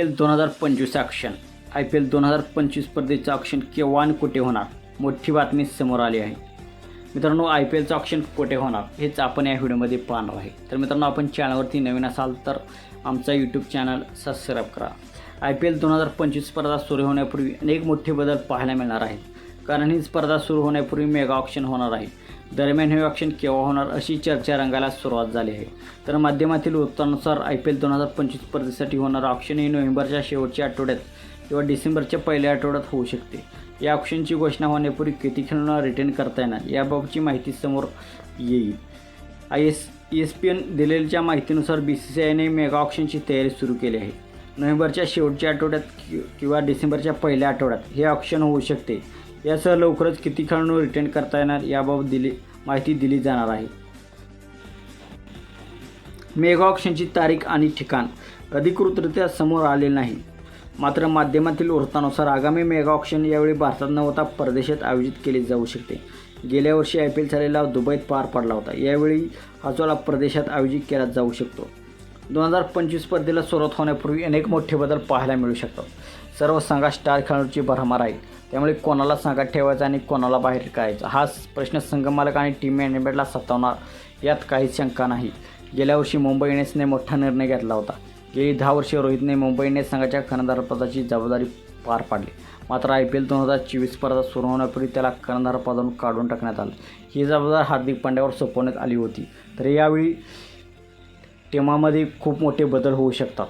L दोन हजार पंचवीस ऑक्शन आय पी एल दोन हजार पंचवीस स्पर्धेचं ऑक्शन केव्हा आणि कुठे होणार? मोठी बातमी समोर आली आहे. मित्रांनो आय पी एलचं ऑक्शन कुठे होणार? हेच आपण या व्हिडिओमध्ये पाहणार आहे. तर मित्रांनो आपण चॅनलवरती नवीन असाल तर आमचा यूट्यूब चॅनल सबस्क्राईब करा. आय पी एल दोन हजार पंचवीस स्पर्धा सुरू होण्यापूर्वी अनेक मोठे बदल पाहायला मिळणार आहेत. कारण ही स्पर्धा सुरू होण्यापूर्वी मेगा ऑप्शन होणार आहे. दरम्यान हे ऑप्शन केव्हा होणार अशी चर्चा रंगायला सुरुवात झाली आहे. तर माध्यमातील वृत्तानुसार आय पी एल दोन हजार पंचवीस स्पर्धेसाठी होणारं ऑप्शन हे नोव्हेंबरच्या शेवटच्या आठवड्यात किंवा डिसेंबरच्या पहिल्या आठवड्यात होऊ शकते. या ऑप्शनची घोषणा होण्यापूर्वी किती खेळाडूंना रिटर्न करता येणार याबाबतची माहिती समोर येईल. I S E S P N दिलेल्या माहितीनुसार बी सी सी आयने मेगा ऑप्शनची तयारी सुरू केली आहे. नोव्हेंबरच्या शेवटच्या आठवड्यात किंवा डिसेंबरच्या पहिल्या आठवड्यात हे ऑप्शन होऊ शकते. यासह लवकरच किती खेळाडू रिटर्न करता येणार याबाबत दिली माहिती दिली जाणार आहे. मेगा ऑप्शनची तारीख आणि ठिकाण अधिकृतरित्या समोर आले नाही. मात्र माध्यमातील वृत्तानुसार आगामी मेगा ऑप्शन यावेळी भारतात न होता परदेशात आयोजित केले जाऊ शकते. गेल्या वर्षी आय पी एल झालेला दुबईत पार पडला होता. यावेळी हा चोला परदेशात आयोजित केला जाऊ शकतो. दोन हजार पंचवीस स्पर्धेला सुरुवात होण्यापूर्वी अनेक मोठे बदल पाहायला मिळू शकतात. सर्व संघात स्टार खेळाडूची भरमार आहे. त्यामुळे कोणाला संघात ठेवायचा आणि कोणाला बाहेर काढायचा? हा प्रश्न संघमालक आणि टीम मॅनेजमेंटला सतावणार यात काहीच शंका नाही. गेल्या वर्षी मुंबई इंडियन्सने मोठा निर्णय घेतला होता. गेली दहा वर्षे रोहितने मुंबई इंडियन्स संघाच्या कर्णधारपदाची जबाबदारी पार पाडली. मात्र आय पी एल दोन हजार चोवीस स्पर्धा सुरू होण्यापूर्वी त्याला कर्णधारपदावरून काढून टाकण्यात आलं. ही जबाबदारी हार्दिक पांड्यावर सोपवण्यात आली होती. तर यावेळी टीमामध्ये खूप मोठे बदल होऊ शकतात.